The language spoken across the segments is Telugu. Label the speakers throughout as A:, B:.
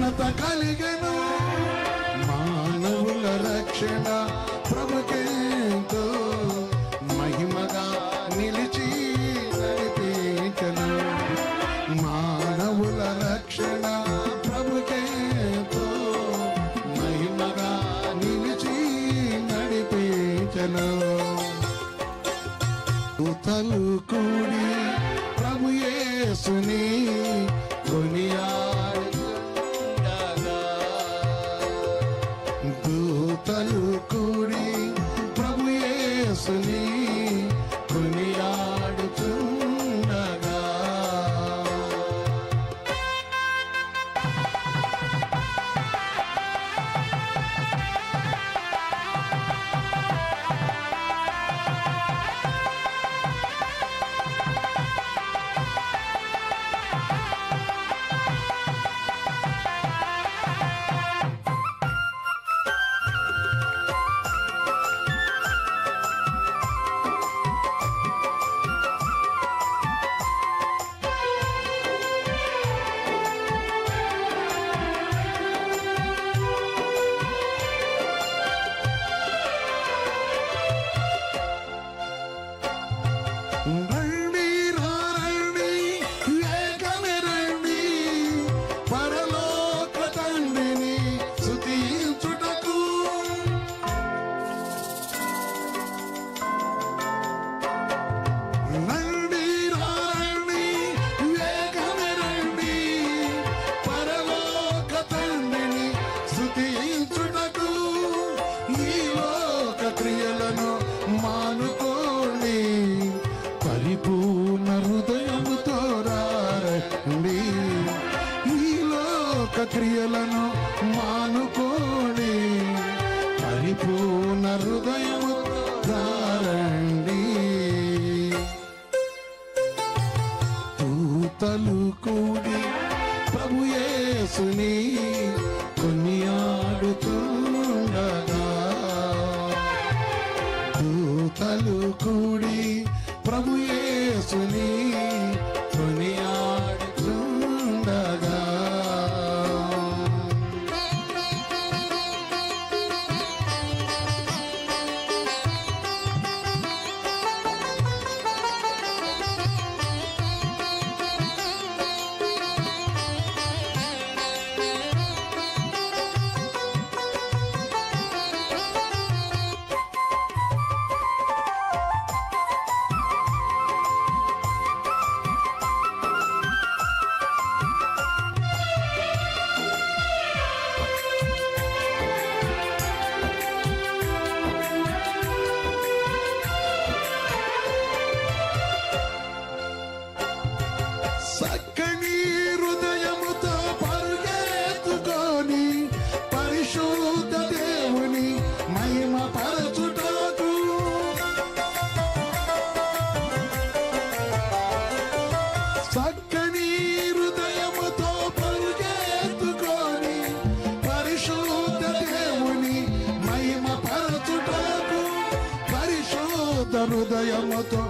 A: ఘనత కలిగను. మానవుల రక్షణ ప్రభుకేంతో. మహిమగా నిలిచి నడిపించను. మానవుల రక్షణ ప్రభుకేంతో. మహిమగా నిలిచి నడిపించను. తలుకు హృదయముతో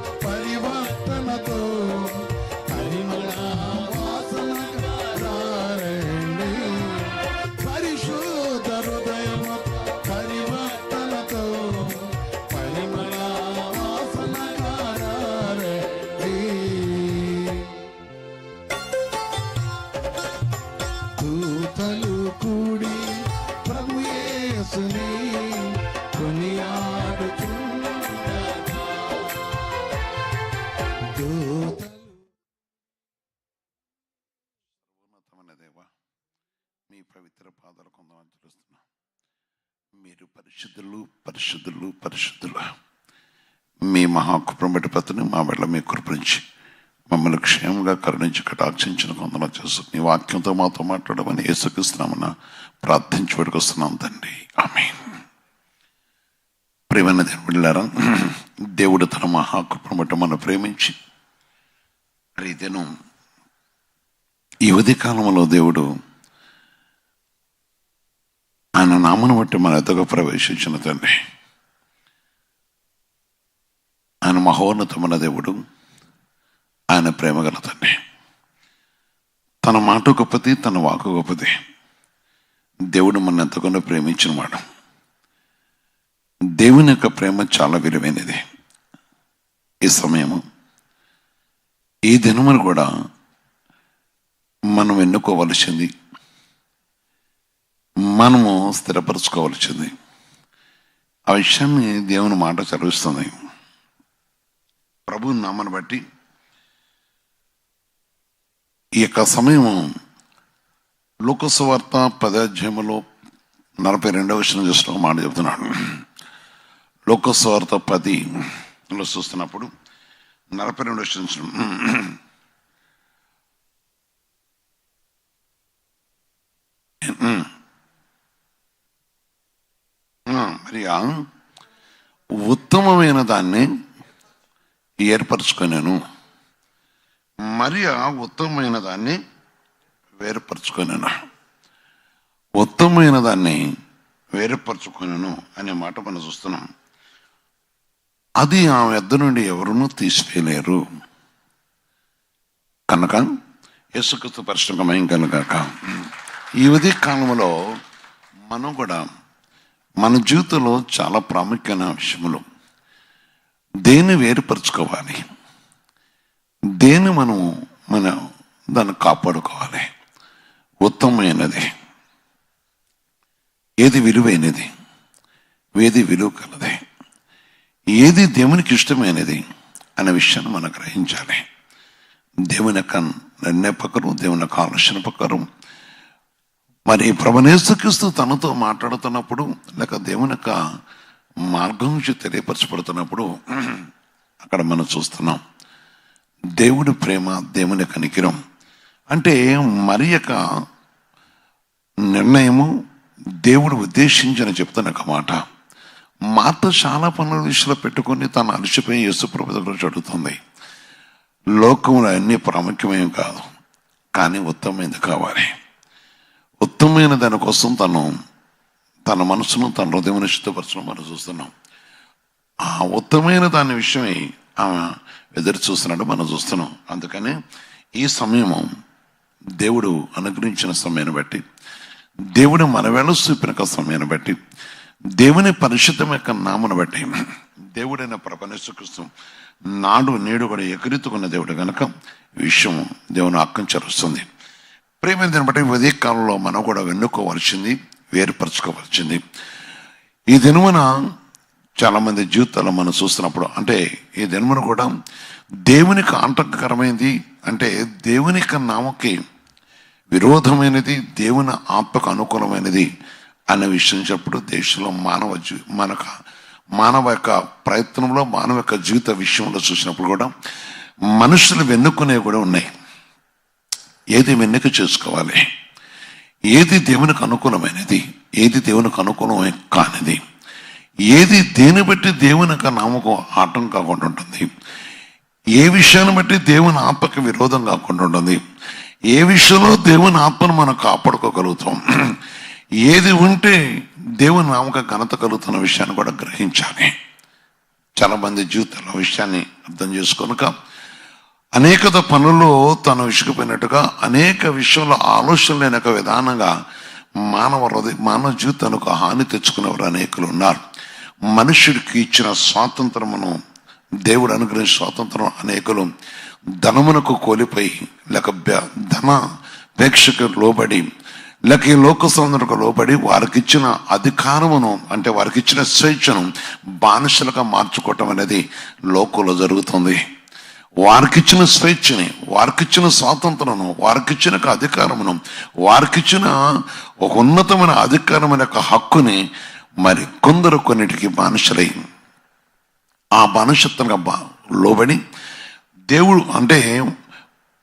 B: మీ మహాకృపమటిపతిని మా వెళ్ళ మీ కృపించి మమ్మల్ని క్షేమంగా కరుణించి కటాక్షించిన కొందన చేస్తూ నీ వాక్యంతో మాతో మాట్లాడమని ఏసుకిస్తున్నామన్న ప్రార్థించి పెడుకొస్తున్నాం తండ్రి. ఆమె ప్రేమైన దేవుళ్ళారా దేవుడు తన మహాకృపను బట్టి మనం ప్రేమించి రీతిను ఈ ఉదయ కాలంలో దేవుడు ఆయన నామను బట్టి మన ఎదుగు ప్రవేశించిన తండ్రి. ఆయన మహోన్నతమైన దేవుడు. ఆయన ప్రేమగల తండ్రి. తన మాట గొప్పది తన వాకు గొప్పది. దేవుడు మన ఎంతగానో ప్రేమించినవాడు దేవుని యొక్క ప్రేమ చాలా విలువైనది. ఈ సమయము ఈ దినమును కూడా మనం ఎన్నుకోవలసింది మనము స్థిరపరచుకోవలసింది. ఆ విషయాన్ని దేవుని మాట చదివిస్తుంది. ప్రభు నామను బట్టి ఈ యొక్క సమయం లోకసువార్త పదాధ్యాయములో నలభై రెండవ విషయం చూసిన మాట చెబుతున్నాడు. లోకసువార్త పదిలో చూస్తున్నప్పుడు నలభై రెండవ విషయం మరి ఉత్తమమైన దాన్ని ఏర్పరచుకున్నాను మరి ఆ ఉత్తమమైన దాన్ని వేరుపరచుకున్నాను ఉత్తమమైన దాన్ని వేరుపరచుకున్నాను అనే మాట మనం చూస్తున్నాం. అది ఆ ఎద్ద నుండి ఎవరునూ తీసివేయలేరు. కనుక యేసుక్రీస్తు పరిశ్రమయం కనుక ఈ ఉదయ కాలంలో మనం కూడా మన జీవితంలో చాలా ప్రాముఖ్యమైన విషయములు దేన్ని వేరుపరచుకోవాలి? దేన్ని మనం మనం దాన్ని కాపాడుకోవాలి? ఉత్తమమైనది. ఏది విలువైనది? ఏది విలువ కలది? ఏది దేవునికి ఇష్టమైనది? అనే విషయాన్ని మనం గ్రహించాలి. దేవుని యొక్క నిర్ణయ ప్రకారం దేవుని యొక్క ఆలోచన ప్రకారం. మరి ప్రభనేసుక్రీస్తు తనతో మాట్లాడుతున్నప్పుడు లేక దేవుని యొక్క మార్గం నుంచి తెలియపరచబడుతున్నప్పుడు అక్కడ మనం చూస్తున్నాం. దేవుడి ప్రేమ దేవుని కనికిరం. అంటే మరి యొక్క నిర్ణయము దేవుడు ఉద్దేశించిన చెప్తున్న ఒక మాట. మార్త చాలా పనుల విషయంలో పెట్టుకొని తను అలసిపోయి యేసుప్రభు దగ్గర చదువుతుంది లోకంలో అన్ని ప్రాముఖ్యమేం కాదు కానీ ఉత్తమమైనది కావాలి. ఉత్తమమైన దానికోసం తను తన మనసును తన హృదయం శుద్ధపరచడం మనం చూస్తున్నాం. ఆ ఉత్తమైన దాని విషయమై ఆమె ఎదురు చూస్తున్నట్టు మనం చూస్తున్నాం. అందుకని ఈ సమయము దేవుడు అనుగ్రహించిన సమయాన్ని బట్టి దేవుడు మన వేళ చూపిన సమయాన్ని బట్టి దేవుని పరిశుద్ధం యొక్క నామను బట్టి దేవుడైన ప్రపంచకృష్ణం నాడు నేడు కూడా ఎగురెత్తుకున్న దేవుడు కనుక విషయం దేవుని ఆకంచరుస్తుంది ప్రేమ దీన్ని బట్టి ఉదయకాలంలో మనం కూడా వెన్నుకోవాల్సింది. వేరుపరచుకోవాల్సింది. ఈ దినమున చాలామంది జీవితాలు జీవితాల్లో మనం చూస్తున్నప్పుడు అంటే ఈ దినమున కూడా దేవునికి ఆటంకకరమైనది అంటే దేవుని యొక్క నామకి విరోధమైనది దేవుని ఆత్మకు అనుకూలమైనది అనే విషయం చెప్పప్పుడు దేశంలో మానవ జీ మనక మానవ యొక్క ప్రయత్నంలో మానవ యొక్క జీవిత విషయంలో చూసినప్పుడు కూడా మనుషులు వెన్నుకునేవి కూడా ఉన్నాయి. ఏది వెన్నుక చేసుకోవాలి? ఏది దేవునికి అనుకూలమైనది ఏది దేవునికి అనుకూలమే కానిది. ఏది దేని బట్టి దేవుని యొక్క నామకం ఆటం కాకుండా ఉంటుంది ఏ విషయాన్ని బట్టి దేవుని ఆత్మకి విరోధం కాకుండా ఉంటుంది ఏ విషయంలో దేవుని ఆత్మను మనం కాపాడుకోగలుగుతాం ఏది ఉంటే దేవుని నామక ఘనత కలుగుతున్న విషయాన్ని కూడా గ్రహించాలి. చాలా మంది జీవితంలో విషయాన్ని అర్థం చేసుకోనుక అనేకత పనుల్లో తను విసుకుపోయినట్టుగా అనేక విషయంలో ఆలోచన లేని ఒక విధానంగా మానవ హృదయ మానవ జీవితానికి హాని తెచ్చుకునేవారు అనేకులు ఉన్నారు. మనుషుడికి ఇచ్చిన స్వాతంత్రమును దేవుడు అనుగ్రహించిన స్వాతంత్రం అనేకులు ధనమునకు కోలిపోయి లేక ధన ప్రేక్షకు లోబడి లేక ఈ లోక సౌందర్యకు లోబడి వారికి ఇచ్చిన అధికారమును అంటే వారికి ఇచ్చిన స్వేచ్ఛను బానిసలుగా మార్చుకోవటం అనేది లోకంలో జరుగుతుంది. వారికిచ్చిన స్వేచ్ఛని వారికిచ్చిన స్వాతంత్రమును వారికిచ్చిన ఒక అధికారమును వారికిచ్చిన ఒక ఉన్నతమైన అధికారమైన యొక్క హక్కుని మరి కొందరు కొన్నిటికి బానిసలై ఆ బానిసత్వంగా లోబడి దేవుడు అంటే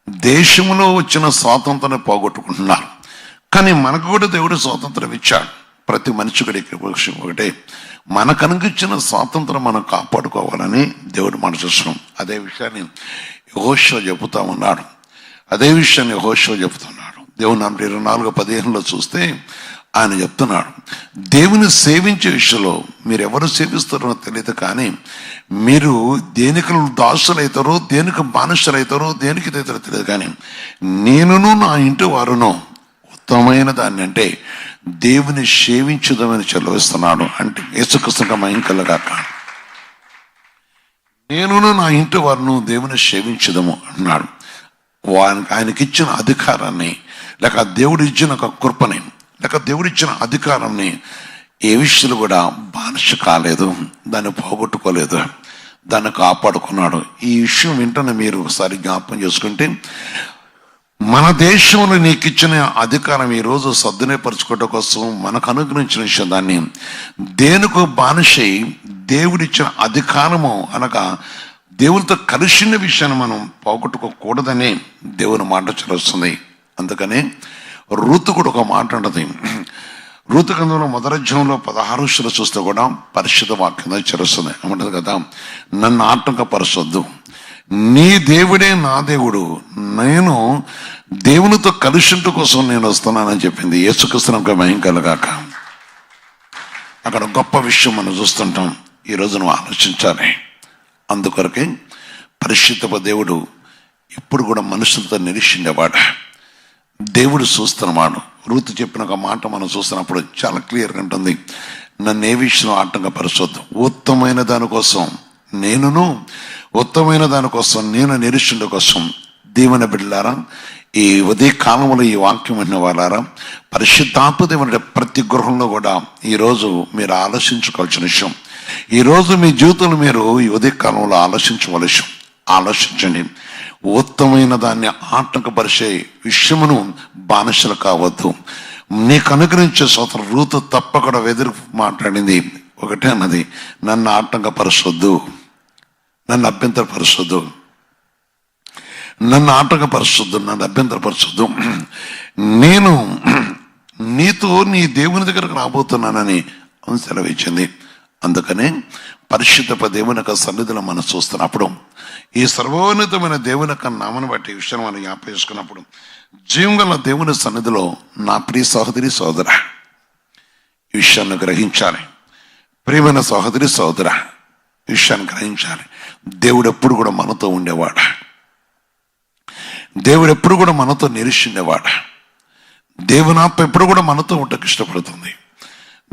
B: దేశంలో వచ్చిన స్వాతంత్రాన్ని పోగొట్టుకుంటున్నారు. కానీ మనకు కూడా దేవుడు స్వాతంత్రం ఇచ్చాడు. ప్రతి మనిషి కూడా ఇక్కడ ఒకటే మనకు అనుగిచ్చిన స్వాతంత్రం మనం కాపాడుకోవాలని దేవుడు మన చూస్తున్నాం అదే విషయాన్ని యహోషో చెబుతా ఉన్నాడు. అదే విషయాన్ని యహోషో చెబుతున్నాడు దేవుడు నలభై ఇరవై నాలుగు పదిహేనులో చూస్తే ఆయన చెప్తున్నాడు. దేవుని సేవించే విషయంలో మీరు ఎవరు సేవిస్తారో తెలియదు కానీ మీరు దేనికి దాసులైతారో దేనికి బానిసలైతారో దేనికి తెలియదు కానీ నేనును నా ఇంటి వారును ఉత్తమమైన దాన్ని అంటే దేవుని సేవించుదామని చెలవిస్తున్నాడు అంటే యేసుకృష్ణ మహింకలుగాక నేనును నా ఇంటి వారిను దేవుని సేవించదము అన్నాడు. వానికి ఆయనకి ఇచ్చిన అధికారాన్ని లేక దేవుడు ఇచ్చిన ఒక కృపని లేక దేవుడు ఇచ్చిన అధికారాన్ని ఏ విషయాలు కూడా బానిస కాలేదు దాన్ని పోగొట్టుకోలేదు దాన్ని కాపాడుకున్నాడు. ఈ విషయం వెంటనే మీరు ఒకసారి జ్ఞాపకం చేసుకుంటే మన దేశంలో నీకు ఇచ్చిన అధికారం ఈ రోజు కోసం మనకు అనుగ్రహించిన విషయం దాన్ని దేనికో బానిసై దేవుడిచ్చిన అధికారము అనగా దేవునితో కలిసిన విషయాన్ని మనం పోగొట్టుకోకూడదని దేవుని మాట చదువుతుంది అందుకని ఋతు కూడా ఒక మాట ఉంటుంది రూతు గ్రంథంలో మొదరజ్యంలో పదహారు శిల చూస్తే కూడా పరిశుద్ధ వాక్యంగా చేరుస్తుంది ఏమంటుంది కదా? నన్ను ఆటంకపరచొద్దు. నీ దేవుడే నా దేవుడు. నేను దేవునితో కలిసింటు కోసం నేను వస్తున్నానని చెప్పింది. యేసుక్రీస్తునకు భయం కలగాక. అక్కడ గొప్ప విషయం మనం చూస్తుంటాం. ఈరోజు నువ్వు ఆలోచించాలి. అందుకొరకే పరిశుద్ధ దేవుడు ఇప్పుడు కూడా మనుషులతో నిలిచిండేవాడు దేవుడు చూస్తున్నవాడు రూతు చెప్పిన ఒక మాట మనం చూస్తున్నప్పుడు చాలా క్లియర్గా ఉంటుంది. నన్ను ఏ విషయం ఆటంకపరచొద్దు. ఉత్తమైన దానికోసం నేనును ఉత్తమైన దానికోసం నేను నిరీక్షణ కోసం దీవెన బిడ్డలారా ఈ ఉదయ కాలంలో ఈ వాక్యం అన్న వాళ్ళారా పరిశుద్ధాత్మ ప్రతి గృహంలో కూడా ఈరోజు మీరు ఆలోచించుకోవాల్సిన విషయం. ఈరోజు మీ జీవితంలో మీరు ఈ ఉదయ కాలంలో ఆలోచించవలసి ఆలోచించండి. ఉత్తమైన దాన్ని ఆటంకపరిచే విషయమును బానిసలు కావద్దు. నీకు అనుగ్రహించే స్వతం రూతు తప్పకుండా వెదురు మాట్లాడింది. ఒకటే అన్నది నన్ను ఆటంకపరచొద్దు. నన్ను అభ్యంతరపరచొద్దు నన్ను ఆటంకపరచొద్దు నన్ను అభ్యంతరపరచొద్దు నేను నీతో నీ దేవుని దగ్గరకు రాబోతున్నానని అవును సెలవిచ్చింది. అందుకనే పరిశుద్ధప దేవుని యొక్క సన్నిధిలో మనం చూస్తున్నప్పుడు ఈ సర్వోన్నతమైన దేవుని యొక్క నామను బట్టి విషయం మనం జ్ఞాపకం చేసుకున్నప్పుడు జీవం గల దేవుని సన్నిధిలో నా ప్రియ సహోదరి సోదర ఈ విషయాన్ని గ్రహించాలి. ప్రియమైన సహోదరి సోదర విషయాన్ని గ్రహించాలి. దేవుడు ఎప్పుడు కూడా మనతో ఉండేవాడు? దేవుడు ఎప్పుడు కూడా మనతో నిరీక్షిండేవాడు దేవుని ఆత్మ ఎప్పుడు కూడా మనతో ఉండకు ఇష్టపడుతుంది.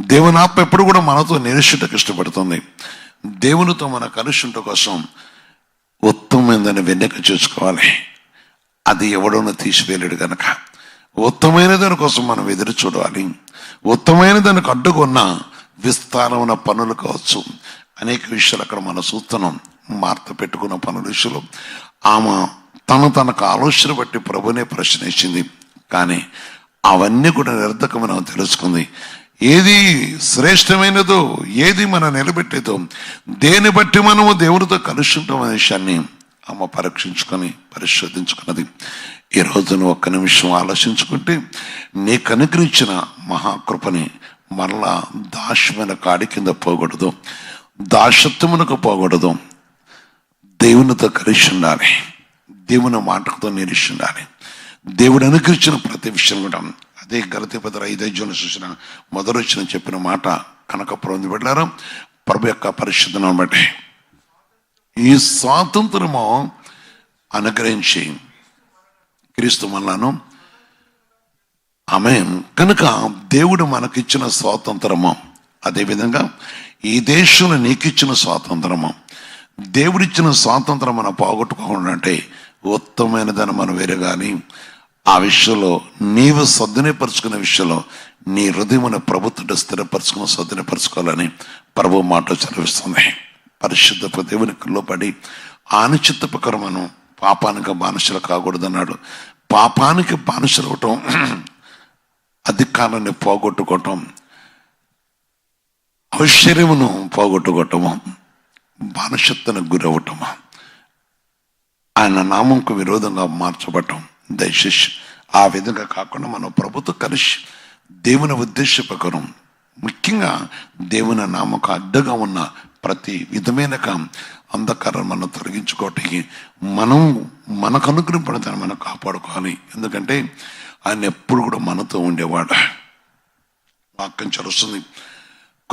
B: దేవుని ఆత్మ ఎప్పుడు కూడా మనతో నిరీక్షించటకు ఇష్టపడుతుంది. దేవునితో మన కలుషుంట కోసం ఉత్తమమైనదని వెన్నెక చేసుకోవాలి. అది ఎవడోనో తీసివేయలేడు కనుక ఉత్తమైన దాని కోసం మనం ఎదురు చూడాలి. ఉత్తమైన దానికి అడ్డుకున్న విస్తారమైన పనులు కావచ్చు. అనేక విషయాలు అక్కడ మనం చూస్తున్నాం. మార్త పెట్టుకున్న పనులు విషయంలో ఆమె తను తనకు ఆలోచన బట్టి ప్రభునే ప్రశ్నించింది. కానీ అవన్నీ కూడా నిరర్ధకమని ఆమె తెలుసుకుంది. ఏది శ్రేష్టమైనదో ఏది మనం నిలబెట్టేదో దేని బట్టి మనము దేవుడితో కలుసుంటాం అనే విషయాన్ని ఆమె పరీక్షించుకొని పరిశోధించుకున్నది. ఈ నువ్వు ఒక్క నిమిషం ఆలోచించుకుంటే నీకు అనుగ్రహించిన మహాకృపని మరలా దాస్యమైన కాడి కింద పోకూడదు దాశత్వమునకు పోకూడదు దేవునితో కలిసి ఉండాలి. దేవుని మాటలతో నిలిచి ఉండాలి. దేవుడు అనుగ్రహించిన ప్రతి విషయం కూడా. అదే గలతి పదర ఐదైజ్యంలో చూసిన మొదలొచ్చిన చెప్పిన మాట కనకపురం పెట్టారు? ప్రభు యొక్క పరిశుద్ధను బట్టి. ఈ స్వాతంత్రము అనుగ్రహించి క్రీస్తు మనలను ఆమె కనుక దేవుడు మనకిచ్చిన స్వాతంత్రము అదేవిధంగా ఈ దేశంలో నీకిచ్చిన స్వాతంత్రము దేవుడిచ్చిన స్వాతంత్రం మనం పోగొట్టుకోకుండా అంటే ఉత్తమమైనదని మనం వెరగాలి ఆ విషయంలో నీవు సద్దునేపరుచుకునే విషయంలో నీ హృదయమున ప్రభుత్వం స్థిరపరచుకుని సద్దునేపరచుకోవాలని ప్రభు మాట చదివిస్తుంది పరిశుద్ధ దేవునికి లోపడి ఆనుచిత్త మనం పాపానికి బానిసలు కాకూడదన్నాడు. పాపానికి బానిసలు అవటం అధికారాన్ని పోగొట్టుకోవటం ఐశ్వర్యమును పోగొట్టుకోవటము బానిసత్వనికి గురవటమా ఆయన నామంకు విరోధంగా మార్చబడటం. దయచేసి ఆ విధంగా కాకుండా మనం ప్రభుత్వ కలిసి దేవుని ఉద్దేశ ప్రకారం ముఖ్యంగా దేవుని నామకు అడ్డగా ఉన్న ప్రతి విధమైన కా- అంధకారం మనం తొలగించుకోవటానికి మనం మనకు అనుగ్రహింపడతాన్ని మనం కాపాడుకోవాలి. ఎందుకంటే ఆయన ఎప్పుడు కూడా మనతో ఉండేవాడు. వాక్యం చరుస్తుంది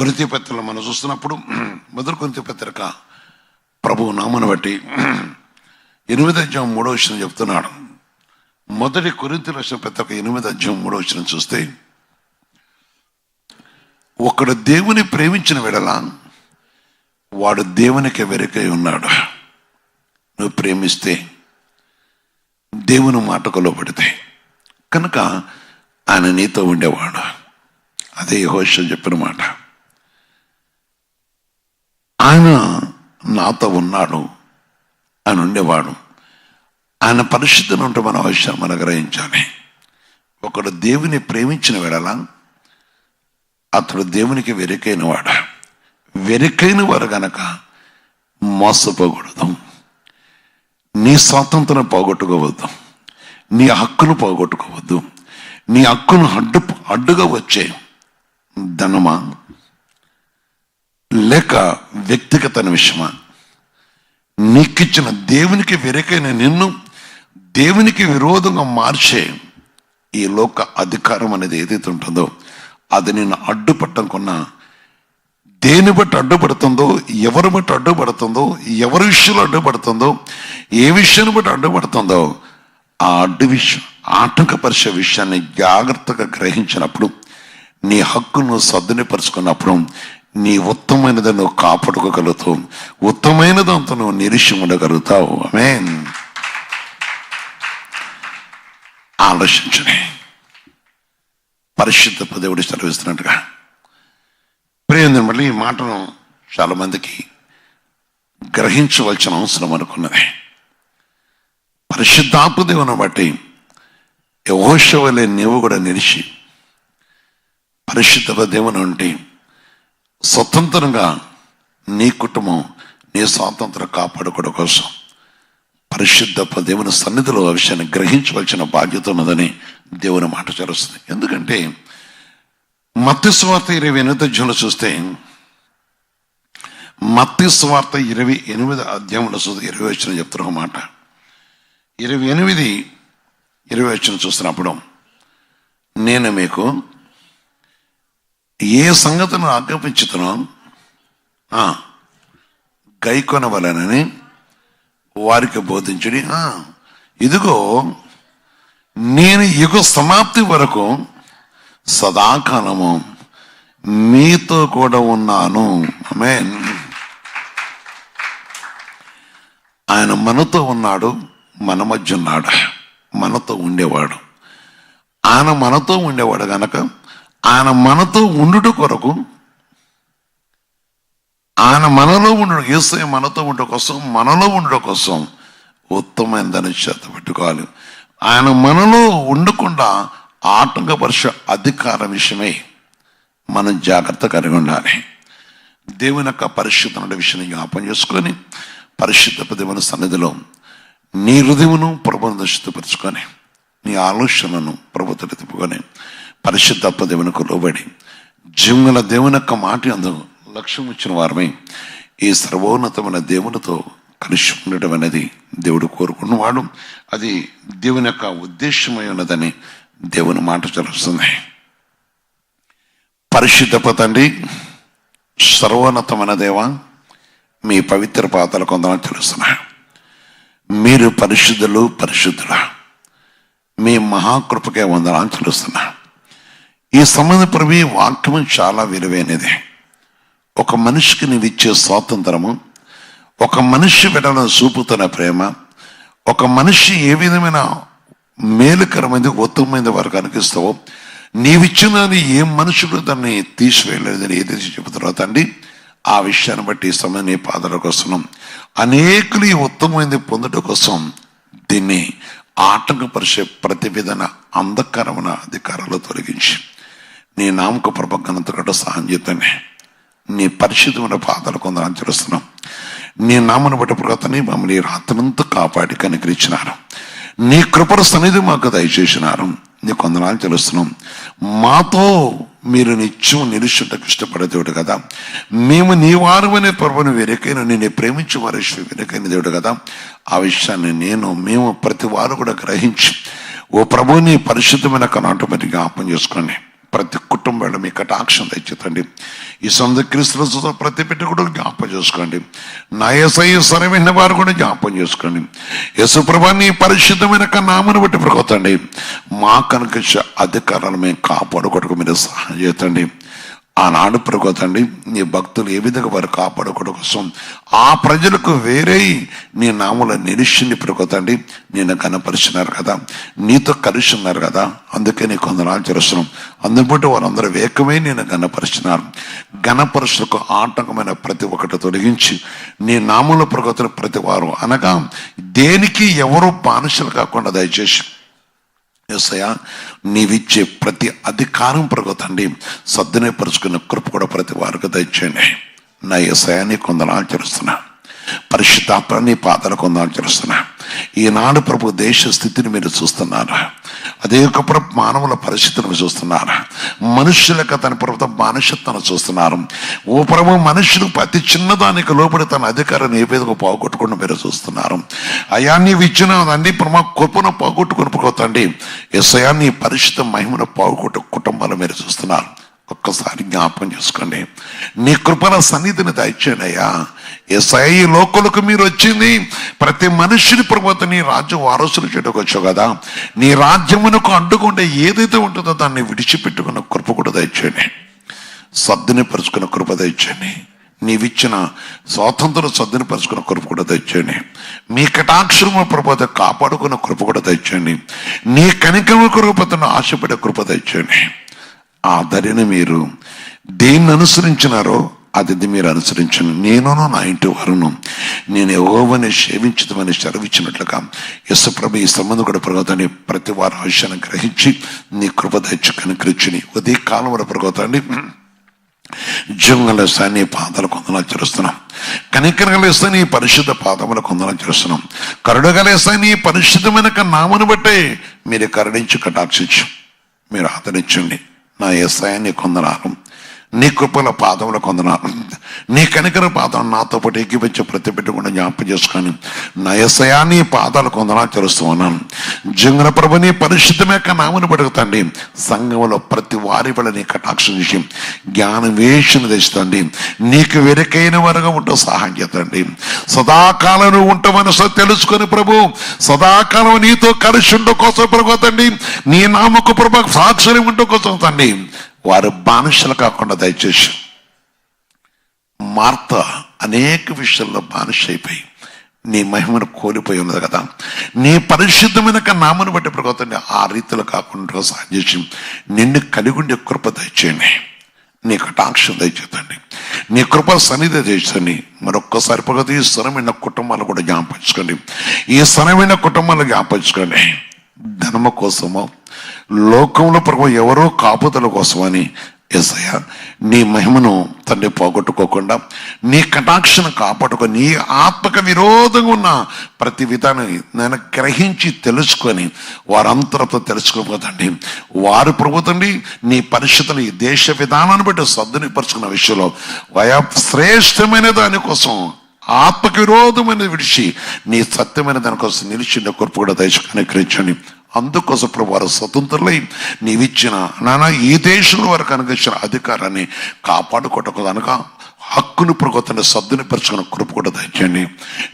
B: కొరింతి పత్రికలు మనం చూస్తున్నప్పుడు మొదటి కొరింతి పత్రిక ప్రభువు నామను బట్టి ఎనిమిది అధ్యాయం మూడో విషయం చెప్తున్నాడు. మొదటి కొరింతి వచ్చిన పత్రిక ఎనిమిది అధ్యాయం మూడో విషయం చూస్తే ఒకడు దేవుని ప్రేమించిన విడలా వాడు దేవునికి వెరకై ఉన్నాడు. నువ్వు ప్రేమిస్తే దేవుని మాటకు లోపడితే కనుక ఆయన నీతో ఉండేవాడు. అదే హోషం చెప్పిన మాట. ఆయన నాతో ఉన్నాడు ఆయన ఉండేవాడు. ఆయన పరిశుద్ధులు ఉంటే మన అవసరం మనం గ్రహించాలి ఒకడు దేవుని ప్రేమించిన వేళ అతడు దేవునికి వెరికైన వాడు. వెరికైన వారు గనక మోసపోకూడదు. నీ స్వాతంత్రం పోగొట్టుకోవద్దు. నీ హక్కును పోగొట్టుకోవద్దు. నీ హక్కును అడ్డు అడ్డుగా వచ్చే ధనమా లేక వ్యక్తిగత విషయమా? నీకిచ్చిన దేవునికి వెరకైన నిన్ను దేవునికి విరోధంగా మార్చే ఈ లోక అధికారం అనేది ఏదైతే ఉంటుందో అది నేను అడ్డుపట్టం కొన్నా దేని బట్టి అడ్డుపడుతుందో ఎవరి బట్టి అడ్డుపడుతుందో ఎవరి విషయంలో అడ్డుపడుతుందో ఏ విషయాన్ని బట్టి అడ్డుపడుతుందో ఆ అడ్డు విషయం ఆటంకపరిచే విషయాన్ని జాగ్రత్తగా గ్రహించినప్పుడు నీ హక్కును సద్దునిపరుచుకున్నప్పుడు నీ ఉత్తమైనది నువ్వు కాపాడుకోగలుగుతావు. ఉత్తమైనదంతా నువ్వు నిరీక్ష ఉండగలుగుతావు ఆమేన్ ఆలోచించని. పరిశుద్ధ దేవుడు సెలవిస్తున్నట్టుగా. ప్రేమ మళ్ళీ ఈ మాటను చాలా మందికి గ్రహించవలసిన అవసరం అనుకున్నది. పరిశుద్ధాపదేవుని బట్టి యహోషవలే నీవు కూడా నిలిచి పరిశుద్ధ దేవుని ఉంటే స్వతంత్రంగా నీ కుటుంబం నీ స్వాతంత్రం కాపాడుకోవడం కోసం పరిశుద్ధ దేవుని సన్నిధిలో ఆ విషయాన్ని గ్రహించవలసిన బాధ్యత ఉన్నదని దేవుని మాట చేరుస్తుంది. ఎందుకంటే మత్తి స్వార్థ ఇరవై ఎనిమిది అధ్యాయంలో చూస్తే మత్తి స్వార్థ ఇరవై ఎనిమిది అధ్యాయంలో చూస్తే ఇరవై వచ్చిన చెప్తున్న ఒక మాట. ఇరవై ఎనిమిది ఇరవై వచ్చిన చూస్తున్నప్పుడు నేను మీకు ఏ సంగతిని ఆజ్ఞాపించుతున్నాను ఆ, గైకొనవలనని వారికి బోధించుడి. ఇదిగో నేను యుగ సమాప్తి వరకు సదాకాలము మీతో కూడా ఉన్నాను. మేన్ ఆయన మనతో ఉన్నాడు మన మధ్య ఉన్నాడు మనతో ఉండేవాడు. ఆయన మనతో ఉండేవాడు కనుక ఆయన మనతో ఉండుట కొరకు ఆయన మనలో ఉండడం ఏసై మనతో ఉండడం కోసం మనలో ఉండడం కోసం ఉత్తమమైన చేత పెట్టుకోవాలి. ఆయన మనలో ఉండకుండా ఆటంకపరిచే అధికార విషయమై మనం జాగ్రత్త కలిగి ఉండాలి. దేవుని యొక్క పరిశుద్ధమైన విషయాన్ని జ్ఞాపం చేసుకొని పరిశుద్ధ దేవుని సన్నిధిలో నీ హృదయమును ప్రభుత్వం దృష్టిపరుచుకొని నీ ఆలోచనను ప్రభుత్వం తిప్పుకొని పరిశుద్ధ దేవునికి లోబడి జీవుల దేవుని యొక్క మాట అందు లక్ష్యం ఇచ్చిన వారమే ఈ సర్వోన్నతమైన దేవునితో కలిసి ఉండటం అనేది దేవుడు కోరుకున్నవాడు అది దేవుని యొక్క ఉద్దేశమై ఉన్నదని దేవుని మాట జరుగుతుంది పరిశుద్ధప తండ్రి సర్వోన్నతమైన దేవ మీ పవిత్ర పాతలు కొందరు తెలుస్తున్నా మీరు పరిశుద్ధులు పరిశుద్ధుల. మీ మహాకృపకే వందనాలు తెలుస్తున్నా ఈ సంబంధ ప్రభు వాక్యము చాలా విలువైనది. ఒక మనిషికి నీవు ఇచ్చే స్వాతంత్రము ఒక మనిషి బిడ్డలను చూపుతున్న ప్రేమ ఒక మనిషి ఏ విధమైన మేలుకరమైనది ఉత్తమమైనది వారికి అనిపిస్తావో నీవిచ్చిన ఏ మనుషుడు దాన్ని తీసివేయలేదని ఏదైతే చెబుతున్నారో తండ్రి ఆ విషయాన్ని బట్టి ఈ సమయం నీ పాదాలకు వస్తున్నాం. అనేకులు ఈ ఉత్తమమైనది పొందడం కోసం దీన్ని ఆటంకపరిచే ప్రతి విధన అంధకరమైన అధికారాలు తొలగించి నీ నామక ప్రభగనంత సహాయం చేతనే నీ పరిశుద్ధమైన పాదాలు కొందరు తెలుస్తున్నాం నీ నామను బట్టి ప్రకతని మమ్మల్ని రాత్రంతా కాపాడి కనికరించినారు. నీ కృపర సన్నిధి మాకు దయచేసినారు. నీ కొందనాలు తెలుస్తున్నాం మాతో మీరు నిత్యం నిలుచుంటకు ఇష్టపడే దేవుడు కదా. మేము నీ వారు అనే ప్రభుని వెరకైన నేను ప్రేమించి వారి వెరకైన దేవుడు కదా. ఆ విషయాన్ని నేను మేము ప్రతి వారు కూడా గ్రహించి ఓ ప్రభు నీ పరిశుద్ధమైన కనాటమని జ్ఞాపం చేసుకోండి ప్రతి కుటుంబంలో మీ కటాక్షం తెచ్చుతండి. ఈ సొంత క్రీస్తులతో ప్రతి బిడ్డ కూడా జ్ఞాపం చేసుకోండి. నా ఎస్ఐ వారు కూడా జ్ఞాపం చేసుకోండి. యశుప్రభాన్ని పరిశుద్ధమైన నామను బట్టి ప్రకోతండి మా కనుక అధికారాలు మేము కాపాడుకోవడానికి మీరు సహాయం చేతండి ఆనాడు ప్రభుతండి నీ భక్తులు ఏ విధంగా వారు కాపాడుకోవడం కోసం? ఆ ప్రజలకు వేరే నీ నామల నిరీక్షని ప్రభుతండి నేను కనపరిచినారు కదా నీతో కలిసి ఉన్నారు కదా అందుకే నీ కొందరు చేస్తున్నాం. అందుబట్టి వారందరూ వేకమే నేను గణపరిచినారు గణపరుషులకు ఆటంకమైన ప్రతి ఒక్కటి తొలగించి నీ నాముల ప్రగతులు ప్రతి వారు అనగా దేనికి ఎవరు బానిసలు కాకుండా దయచేసి ఎస్ఐయా నీవిచ్చే ప్రతి అధికారం ప్రగతండి. సద్దునేపరుచుకున్న కృప కూడా ప్రతి వారికి దయచేయండి. నా ఎస్ఐయా కొందరు ఆచరిస్తున్నాను పరిశుద్ధాత్మని నీ పాతల కొందరు ఈనాడు ప్రభు దేశ స్థితిని మీరు చూస్తున్నారా. అదే ఒక ప్రభు మానవుల పరిస్థితిని చూస్తున్నారా. మనుష్యులకు తన ప్రభుత్వ మానుషత్వాన్ని చూస్తున్నారు. ఓ ప్రభు మనుషులు ప్రతి చిన్నదానికి లోపల తన అధికారాన్ని ఏ విధంగా పోగొట్టుకుని మీరు చూస్తున్నారు. అయాన్ని విచ్చిన ఇచ్చిన అన్ని ప్రమా కృపను పోగొట్టుకుని పోతండి. ఎస్ఐయా నీ పరిశుద్ధ మహిమను పోగొట్టు కుటుంబాలు మీరు చూస్తున్నారు. ఒక్కసారి జ్ఞాపకం చేసుకోండి. నీ కృపల సన్నిధిని దయచేయండి అయ్యా. ఎస్ఐ లోకులకు మీరు వచ్చింది. ప్రతి మనుషుని ప్రభుత్వ నీ రాజ్యం వారసులు చేయడానికి వచ్చావు కదా. నీ రాజ్యమునకు అడ్డుకుంటే ఏదైతే ఉంటుందో దాన్ని విడిచిపెట్టుకున్న కృప కూడా దయచేయండి. సర్దుని పరుచుకున్న కృప దయచేయండి. నీవిచ్చిన స్వాతంత్రం సద్దుని పరుచుకున్న కృప కూడా తెచ్చండి మీ కటాక్షరము ప్రభుత్వ కాపాడుకున్న కృప కూడా తెచ్చండి నీ కనికమ కృపతను ఆశపడే కృప తెచ్చండి ఆ ధరిని మీరు దేన్ని అనుసరించినారో అది మీరు అనుసరించను. నేనును నా ఇంటి వారును. నేను ఎవోవని సేవించదమని సెలవిచ్చినట్లుగా యశప్రభు ఈ సంబంధం కూడా ప్రగతాన్ని ప్రతి వారు ఆశయాన్ని గ్రహించి నీ కృప తెచ్చు కనుకరించుని ఉదయ కాలంలో ప్రగతాన్ని జీవంగలేస్తా నీ పాదాలు కొందనాలు చేస్తున్నాం కనికరగలేస్తా నీ పరిశుద్ధ పాదములు కొందనాలు చేస్తున్నాం కరుడగలేస్తా నీ పరిశుద్ధమైన నామను బట్టే మీరు కరుణించి కటాక్షించు. మీరు ఆదరించండి. నా ఎస్ఐని కొందనాలు నీ కృపల పాదంలో కొందనాలు నీ కనికర పాదం నాతో పాటు ఎక్కిపించి ప్రతి పెట్టుకుండా జ్ఞాపకం చేసుకొని నయసయా నీ పాదాలు కొందనాలు తెలుస్తూ ఉన్నాను జంగన ప్రభు నీ పరిశుద్ధమే యొక్క నామను పడుగుతండి సంఘంలో ప్రతి వారి వల్ల నీ కటాక్షం చేసి జ్ఞానం వేషణ తెచ్చుతండి నీకు వెరకైన వరగా ఉంటూ సహాయం చేతండి సదాకాలం ఉంట ఉంటామని తెలుసుకొని ప్రభు సదాకాలం నీతో కలిసి ఉండడం కోసం ప్రభుతండి నీ నామకు ప్రభు సాక్షులు ఉండడం కోసం తండి వారు బానిసలు కాకుండా దయచేసి మార్త అనేక విషయాల్లో బానిస అయిపోయి నీ మహిమను కోల్పోయి ఉన్నది కదా. నీ పరిశుద్ధమైన నామను బట్టి ప్రభుత్వం ఆ రీతిలో కాకుండా సాయం చేసి నిన్ను కలిగి ఉండే కృప దయచేయండి. నీ కటాక్షం దయచేతండి నీ కృప సన్నిధి తెచ్చండి మరొక్కసారి ప్రగతి ఈ స్థిరమైన కుటుంబాలు కూడా జ్ఞాపరించుకోండి ఈ స్థిరమైన కుటుంబాలు జ్ఞాపరించుకోండి ధనము కోసమో లోకంలో ప్రభు ఎవరో కాపుదల కోసమని ఎసయ్య నీ మహిమను తండ్రి పోగొట్టుకోకుండా నీ కటాక్షను కాపాడుకో నీ ఆత్మక విరోధంగా ఉన్న ప్రతి విధానాన్ని నేను గ్రహించి తెలుసుకొని వారంతరతో తెలుసుకోబోతండి. వారు ప్రభుత్వండి నీ పరిస్థితులు ఈ దేశ విధానాన్ని బట్టి సద్దుని పరుచుకున్న విషయంలో వయా శ్రేష్టమైన దానికోసం ఆత్మకు విరోధమైన విడిచి నీ సత్యమైన దానికోసం నిలిచిన కొరకు కూడా దయచుకొని గ్రహించండి అందుకోసం ప్రభు వారు స్వతంత్రులై నీవిచ్చిన నానా ఈ దేశంలో వారికి అనుగ్రహించిన అధికారాన్ని కాపాడుకోవటం కనుక హక్కును ప్రగొత్తని సద్దుని పరచుకున్న కృప కూడా దయచేయండి.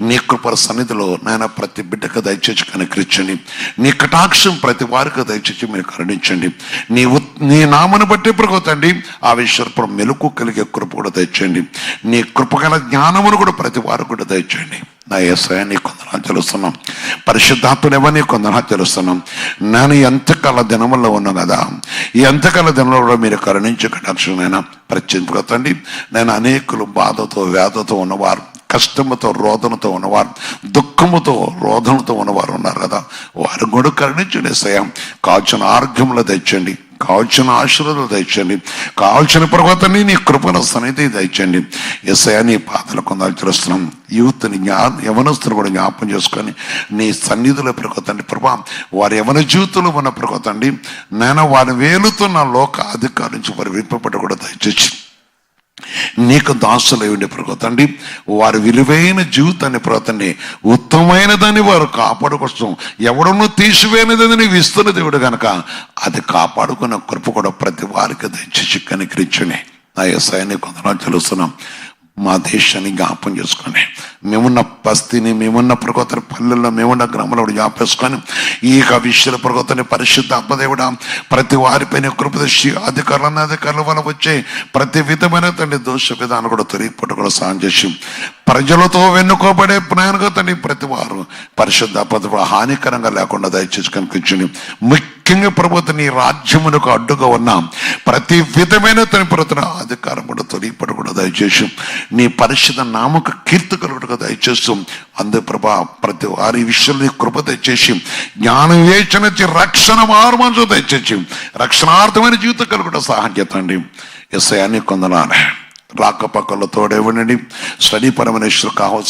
B: నీ కృప సన్నిధిలో నాయన ప్రతి బిడ్డకు దయచేసి కనుకరించండి నీ కటాక్షం ప్రతి వారికి దయచేసి మీరు కరుణించండి. నీ ఉత్- నీ నామను బట్టి ప్రగొత్తండి. ఆ విశ్వరపురం మెలకు కలిగే కృప కూడా దయచేయండి. నీ కృపగల జ్ఞానమును కూడా ప్రతి వారికి కూడా దయచేయండి. నా ఏసయ నీ కొందరు తెలుస్తున్నాం. పరిశుద్ధాత్మనేమో నీ కొందరు తెలుస్తున్నాం. నేను ఎంతకాల దినముల్లో ఉన్నా కదా ఈ ఎంతకాల దినంలో కూడా మీరు కరుణించి కటాక్షమైనా ప్రత్యేకండి నేను అనేకులు బాధతో వ్యాధతో ఉన్నవారు కష్టముతో రోదనతో ఉన్నవారు దుఃఖముతో రోదనతో ఉన్నవారు ఉన్నారు కదా. వారు కూడా కరుణించండి సయం కాల్చిన ఆరోగ్యంలో తెచ్చండి. కావాల్సిన ఆశీర్వాదాలు దయచండి. కావాల్సిన పర్వతాన్ని నీ కృపణ సన్నిధి దయచండి. ఎస్ఐ నీ పాతలు కొందాల్చుస్తున్నాం యూత్ని జ్ఞా యవనస్తులు కూడా జ్ఞాపం చేసుకొని నీ సన్నిధిలో పెరుగుతండి ప్రభా వారి యవన జీవితంలో ఉన్న పెరుగుతండి నేను వారి వేలుతో నా లోక అధికారి నుంచి వారి విప్పబడి కూడా దయచేసి నీకు దాసులై ఉండి ప్రభుతండి వారి విలువైన జీవితాన్ని ప్రతండి ఉత్తమమైన దాన్ని వారు కాపాడుకోసం ఎవడను తీసివేయనిదని నీవు ఇస్తున్న దేవుడు కనుక అది కాపాడుకున్న కృప కూడా ప్రతి వారికి దయచేసి కనికరించుని నా ఎస్ఐని కొందరు తెలుస్తున్నాం మా దేశాన్ని జ్ఞాపం చేసుకొని మేమున్న బస్తీని మేమున్న ప్రగోతని పల్లెల్లో మేమున్న గ్రామంలో జ్ఞాపం చేసుకొని ఈ యొక్క విషయాల ప్రగోతని పరిశుద్ధ అప్పదేవుడ ప్రతి వారిపైన కృపదర్శి అధికారులు అధికారుల వల్ల వచ్చే ప్రతి విధమైన తండ్రి దోష విధానం కూడా తొలగిపోటు కూడా సాయం చేసి ప్రజలతో వెన్నుకోబడే ప్రయాణంగా తండ్రి ప్రతి వారు పరిశుద్ధ అప్పదేవుడు హానికరంగా లేకుండా దయచేసి కనిపించండి ముఖ్యంగా ప్రభుత్వ నీ రాజ్యమునకు అడ్డుగా ఉన్న ప్రతి విధమైన తన ప్రభుత్వ అధికారం కూడా తొలగిపడు కూడా దయచేసి నీ పరిశుద్ధ నామక కీర్తి కలుగుడుగా దయచేస్తూ అందు ప్రభా ప్రతి వారి విషయంలో నీ కృప దయచేసి జ్ఞానం వేచన రక్షణ మార్మంచు దయచేసి రక్షణార్థమైన జీవితం కలుగుట సహాయం చేతండి ఎస్ఐని కొందనాలే రాకపక్కల ఉండండి స్టడీ పరమేశ్వరు కావ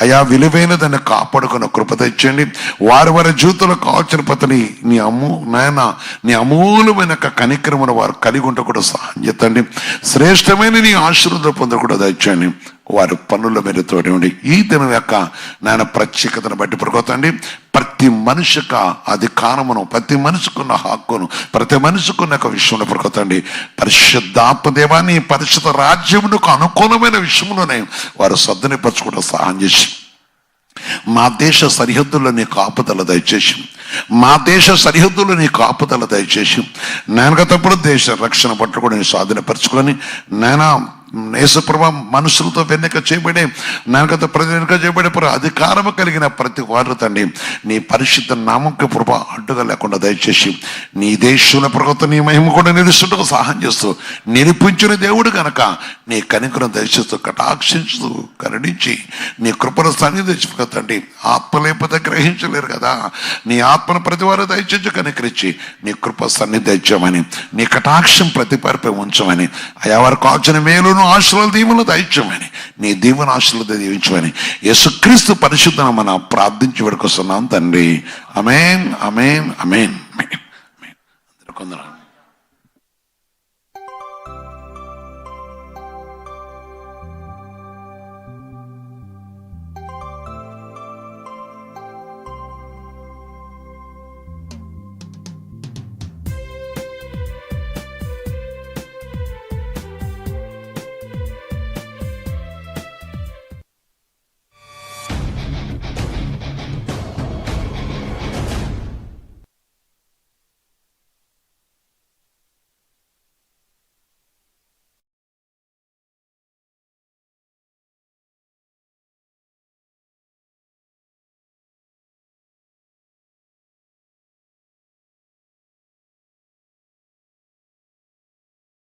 B: అయా విలువైన దాన్ని కాపాడుకున్న కృప తెచ్చండి. వారి వారి జీవితంలో కావచ్చిన పతని నీ అమ్ము నాయన నీ అమూలమైన కనిక్రమను వారు కలిగి ఉంటే కూడా సహాయం శ్రేష్టమైన నీ ఆశీర్వాదం పొందకూడదు తెచ్చండి. వారు పనుల మీద తోడి ఉండి ఈ దినం యొక్క నాయన ప్రత్యేకతను బట్టి పడుకోతండి ప్రతి మనిషి యొక్క అధికారమును ప్రతి మనిషికున్న హక్కును ప్రతి మనిషికున్న యొక్క విషయంలో పడుకోతండి పరిశుద్ధాత్మదేవాన్ని పరిశుద్ధ రాజ్యమునకు అనుకూలమైన విషయంలోనే వారు సద్దునిపరచుకుంటూ సహాయం చేసి మా దేశ సరిహద్దుల్లో నీ కాపుదల దయచేసి మా దేశ సరిహద్దుల్లో నీ కాపుదల దయచేసి నేను తప్పుడు దేశ రక్షణ పట్ల కూడా నేను స్వాధీనపరచుకొని నేనా యేసుప్రభ మనుషులతో వెనుక చేయబడే నాయకత వెనుక చేయబడే ప్ర- అధికారము కలిగిన ప్రతి వారు తండ్రి నీ పరిశుద్ధ నామంకి ప్రభ అడ్డుగా లేకుండా దయచేసి నీ దేశంలో ప్రభుత్వం నీ మహిమ కూడా నిలుస్తుంటకు సహాయం చేస్తూ నిరూపించిన దేవుడు గనక నీ కనికరం దయచేస్తూ కటాక్షించుతూ కరుణించి నీ కృపను సన్నిధించు తండ్రి ఆత్మ లేకపోతే గ్రహించలేరు కదా. నీ ఆత్మను ప్రతి వారు దయచేసి కనికరించి నీ కృప సన్నిధి ఇచ్చామని నీ కటాక్షం ప్రతి వారిపై ఉంచమని అయా వారు కాల్చిన మేలును ఆశల దీవులను దయచమని నీ దీవెన ఆశలు దీవించమని. యేసుక్రీస్తు పరిశుద్ధన మన ప్రార్థించి పెడుకొస్తున్నాం తండ్రి. అమేన్ అమేన్ అమేన్ అమేన్. అందరూ కొందరు